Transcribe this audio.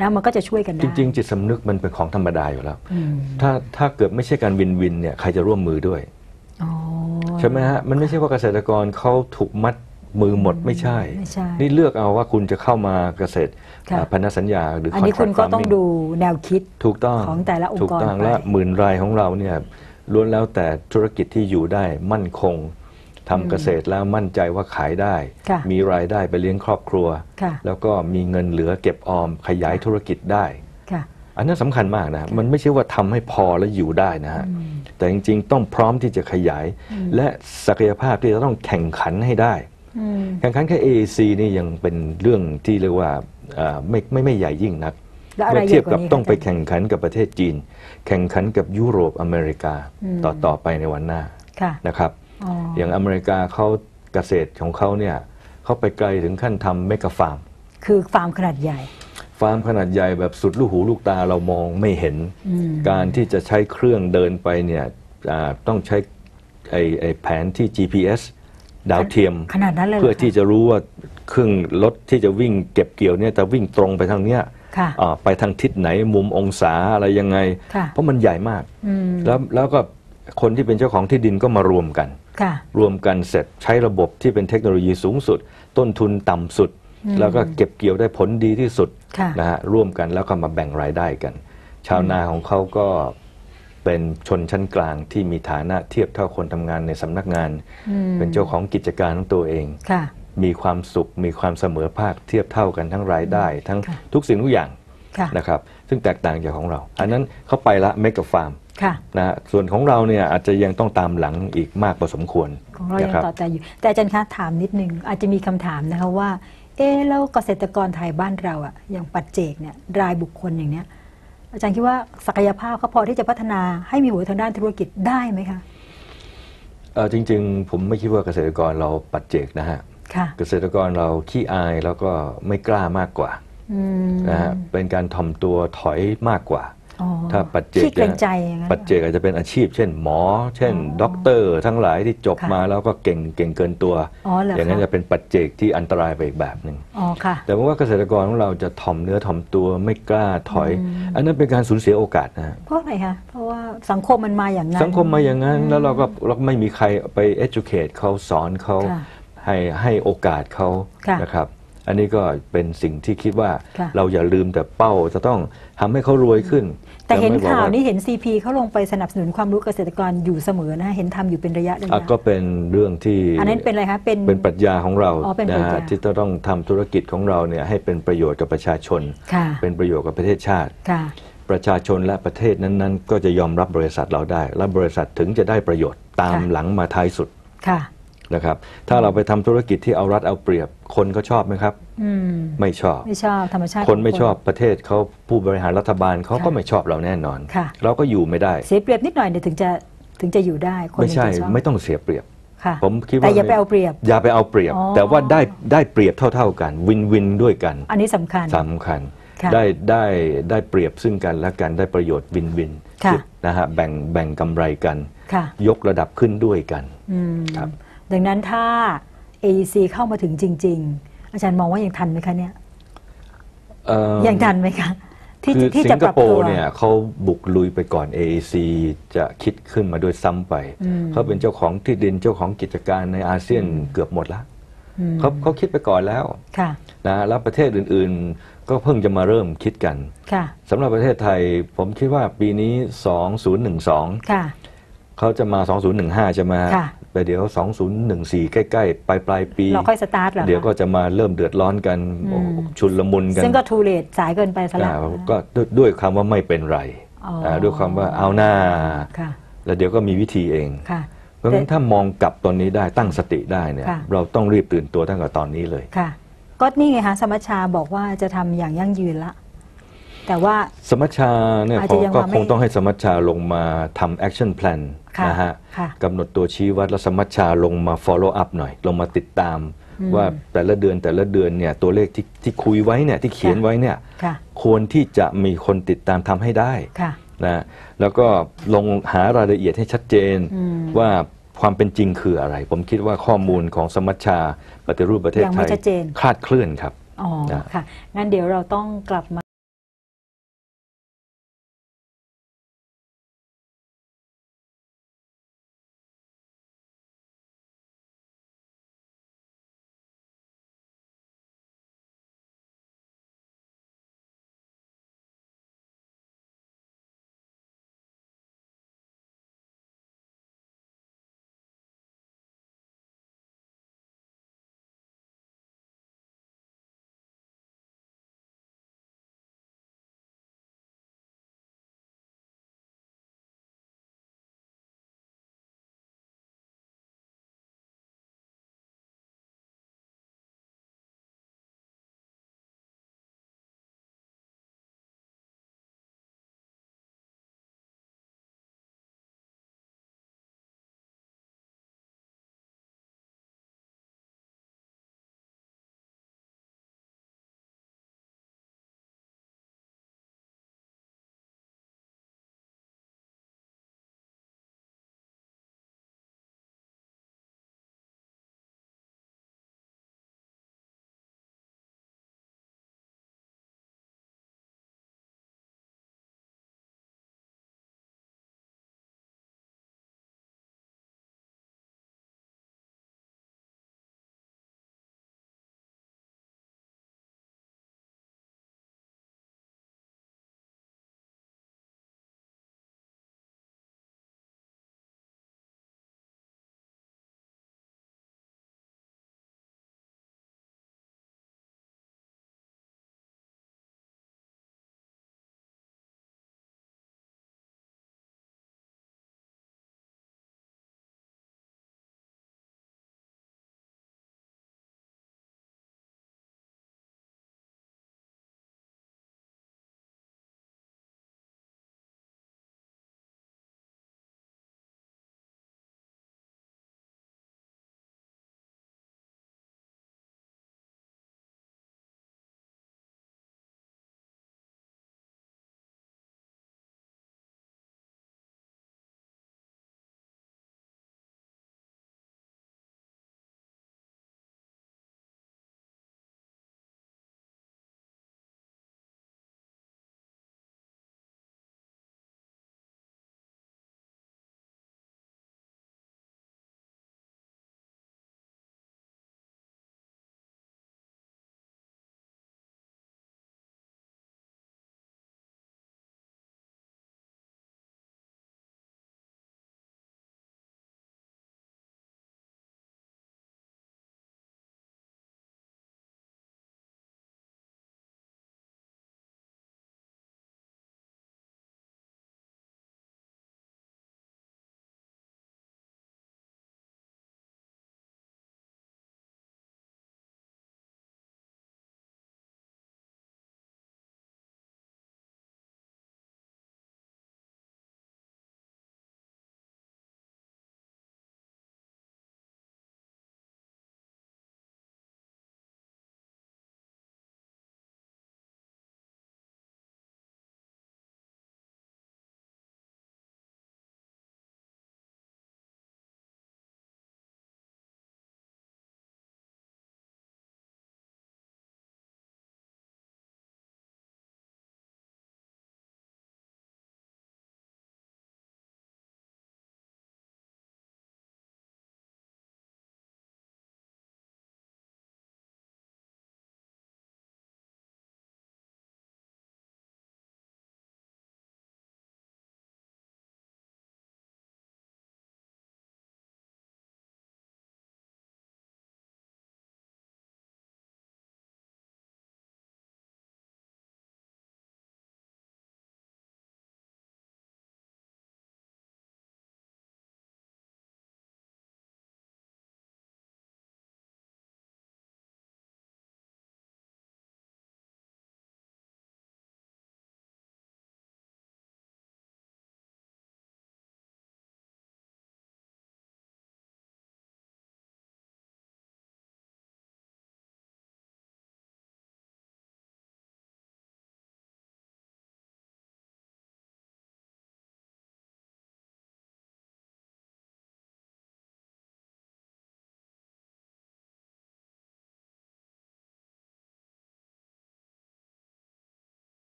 นะมันก็จะช่วยกันได้จริง ๆ จิตสำนึกมันเป็นของธรรมดาอยู่แล้ว อืมถ้าถ้าเกิดไม่ใช่การวินวินเนี่ยใครจะร่วมมือด้วย อ๋อ ใช่ไหมฮะ มันไม่ใช่ว่าเกษตรกรเขาถูกมัดมือหมดไม่ใช่ ไม่ใช่นี่เลือกเอาว่าคุณจะเข้ามาเกษตรค่ะ อ่าพันธสัญญาหรือ อันนี้ contract คุณก็ต้อง farming ดูแนวคิด ถูกต้องของแต่ละองค์กรถูกต้องไป และหมื่นรายของเราเนี่ยล้วนแล้วแต่ธุรกิจที่อยู่ได้มั่นคง ทำเกษตรแล้วมั่นใจว่าขายได้ค่ะมีรายได้ไปเลี้ยงครอบครัวค่ะแล้วก็มีเงินเหลือเก็บออมขยายธุรกิจได้ค่ะอันนั้นสำคัญมากนะ มันไม่ใช่ว่าทำให้พอแล้วอยู่ได้นะฮะ แต่จริงๆ ต้องพร้อมที่จะขยาย และศักยภาพที่จะต้องแข่งขันให้ได้อืมแข่งขันแค่ AAC นี่ยังเป็นเรื่องที่เรียกว่าเอ่อไม่ไม่ไม่ใหญ่ยิ่งนักแล้วอะไรเมื่อเทียบกับใหญ่กว่านี้ต้องไปคะแข่งขันกับประเทศจีน แข่งขันกับยุโรปอเมริกาต่อต่อไปในวันหน้าค่ะนะครับ อ๋ออย่างอเมริกาเขาเกษตรของเขาเนี่ยเขาไปไกลถึงขั้นทำเมกะฟาร์ม คือฟาร์มขนาดใหญ่ ฟาร์มขนาดใหญ่แบบสุดลูกหูลูกตาเรามองไม่เห็นอืมการที่จะใช้เครื่องเดินไปเนี่ยอ่าต้องใช้ไอ้ไอ้แผนที่ GPS ดาวเทียมขนาดนั้นเลยหรเพื่อคะที่จะรู้ว่าเครื่องรถที่จะวิ่งเก็บเกี่ยวเนี่ยจะวิ่งตรงไปทางเนี้ยค่ะอ่าไปทางทิศไหนมุมองศาอะไรยังไงค่ะเพราะมันใหญ่มากอืมแล้วแล้วก็คนที่เป็นเจ้าของที่ดินก็มารวมกันค่ะ รวมกันเสร็จใช้ระบบที่เป็นเทคโนโลยีสูงสุด ต้นทุนต่ำสุด แล้วก็เก็บเกี่ยวได้ผลดีที่สุดค่ะนะฮะร่วมกันแล้วก็มาแบ่งรายได้กัน ชาวนาของเขาก็เป็นชนชั้นกลางที่มีฐานะเทียบเท่าคนทำงานในสำนักงานอืมเป็นเจ้าของกิจการของตัวเองค่ะมีความสุขมีความเสมอภาคเทียบเท่ากันทั้งรายได้ ทั้งค่ะทุกสิ่งทุกอย่างค่ะนะครับซึ่งแตกต่างจากของเรา อันนั้นเขาไปละเมกะฟาร์ม ค่ะนะฮะส่วนของเราเนี่ยอาจจะยังต้องตามหลังอีกมากพอสมควรของเรายังนะคบต่อใจอยู่ แต่อาจารย์คะถามนิดนึง อาจจะมีคำถามนะคะว่า เอ๊ะแล้วเกษตรกรไทยบ้านเราอะอย่างปัจเจกเนี่ยรายบุคคลอย่างเนี้ยอาจารย์คิดว่าศักยภาพเขาพอที่จะพัฒนาให้มีหัวทางด้านธุรกิจได้ไหมคะเอ่อจริง ๆ ผมไม่คิดว่าเกษตรกรเราปัจเจกนะฮะค่ะเกษตรกรเราขี้อายแล้วก็ไม่กล้ามากกว่าอืมนะฮะเป็นการถ่อมตัวถอยมากกว่าอ๋อ ถ้าปัจเจกขี้เกรงใจอย่างนั้นปัจเจกอาจจะเป็นอาชีพ เช่นหมอ เช่นด็อกเตอร์ ทั้งหลายที่จบค่ะมาแล้วก็เก่งเก่งเกินตัวอ๋อเหรออย่างนั้นคะจะเป็นปัจเจกที่อันตรายไปอีกแบบหนึ่งอ๋อค่ะแต่ว่าเกษตรกรของเราจะถ่อมเนื้อถ่อมตัวไม่กล้าถอย อันนั้นเป็นการสูญเสียโอกาสนะฮะเพราะอะไรคะเพราะว่าสังคมมันมาอย่างนั้นสังคมมาอย่างนั้นแล้วเราก็เราก็ไม่มีใครไป educate เขาสอนเขาค่ะให้ให้โอกาสเขาค่ะนะครับอันนี้ก็เป็นสิ่งที่คิดว่าค่ะเราอย่าลืมแต่เป้าจะต้องทำให้เขารวยขึ้น แต่เห็นไม่บอกข่าวนี้เห็น CP เขาลงไปสนับสนุนความรู้เกษตรกรอยู่เสมอนะเห็นทำอยู่เป็นระยะระอะยะก็เป็นเรื่องที่อันนั้นเป็นอะไรคะเป็นเป็นปรัชญาของเราอ๋อเป็นปรันะชญาฮะที่จะต้องทำธุรกิจของเราเนี่ยให้เป็นประโยชน์กับประชาชนค่ะเป็นประโยชน์กับประเทศชาติค่ะประชาชนและประเทศนั้น ๆ ก็จะยอมรับบริษัทเราได้ และบริษัทถึงจะได้ประโยชน์ตามค่ะหลังมาท้ายสุดค่ะ นะครับ ถ้าเราไปทำธุรกิจที่เอารัดเอาเปรียบคนก็ชอบไหมครับอืมไม่ชอบไม่ชอบธรรมชาติ คนไม่ขงชอบประเทศเขาผู้บริหารรัฐบาลเขาก็ค่ะไม่ชอบเราแน่นอนค่ะเราก็อยู่ไม่ได้ เสียเปรียบนิดหน่อยเนี่ยถึงจะถึงจะอยู่ได้คนไม่ใช่ถึงจะชอบไม่ต้องเสียเปรียบค่ะผมคิดว่าแต่อย่าไปเอาเปรียบ อย่าไปเอาเปรียบอ๋อแต่ว่าได้ได้เปรียบเท่า ๆกันวินวินด้วยกัน อันนี้สำคัญสำคัญค่ะได้ได้ได้เปรียบซึ่งกันและกันได้ประโยชน์วินวินค่ะนะฮะแบ่งแบ่งกำไรกันค่ะยกระดับขึ้นด้วยกันอืมครับ ดังนั้นถ้า AEC เข้ามาถึงจริง ๆ อาจารย์มองว่ายังทันไหมคะเนี่ยเอ่อยังทันไหมคะที่คือที่สิจะงปครับโปตัวร์เนี่ยเขาบุกลุยไปก่อน AAC จะคิดขึ้นมาโดวยซ้ำไปอืมเขาเป็นเจ้าของที่ดินเจ้าของกิจการในอาเซียนเกือบหมดละอืมเขาเขาคิดไปก่อนแล้วค่ะนะแล้วประเทศอื่นๆ ก็เพิ่งจะมาเริ่มคิดกันค่ะสำหรับประเทศไทยผมคิดว่าปีนี้ 2012ค่ะเขาจะมา 2015จะมาค่ะไปเดี๋ยว 2014 ใกล้ ๆ ปลายปลายๆปี เราค่อยสตาร์ทเหรอคะเดี๋ยวก็จะมาเริ่มเดือดร้อนกันอืมโอ้โหชุนละมุนกันซึ่งก็ทูเลตสายเกินไปซะแล้วอ่าก็ด้วยด้วยคำว่าไม่เป็นไรอ๋ออ่าด้วยความว่าเอาหน้า ค่ะ แล้วเดี๋ยวก็มีวิธีเอง ค่ะ เพราะฉะนั้นถ้ามองกลับตอนนี้ได้ตั้งสติได้เนี่ยค่ะ เราต้องรีบตื่นตัวตั้งแต่ตอนนี้เลย ค่ะ ก็นี่ไงคะสมัชชาบอกว่าจะทำอย่างยั่งยืนละ แต่ว่า สมัชชาเนี่ยอาจเขาจะยังก็มาไม่คงต้องให้สมัชชาลงมาทำ action plan ค่ะนะฮะค่ะกำหนดตัวชี้วัดแล้วสมัชชาลงมา follow up หน่อย ลงมาติดตามว่าแต่ละเดือนแต่ละเดือนเนี่ยตัวเลขที่ที่คุยไว้เนี่ยที่เขียนไว้เนี่ยค่ะควรที่จะมีคนติดตามทำให้ได้ ค่ะ นะแล้วก็ลงหารายละเอียดให้ชัดเจนอืม ว่าความเป็นจริงคืออะไร ผมคิดว่าข้อมูลของสมัชชาปฏิรูปประเทศยังไทไม่ยชัดเจน คลาดเคลื่อนครับ อ๋อนะ ค่ะงั้นเดี๋ยวเราต้องกลับมา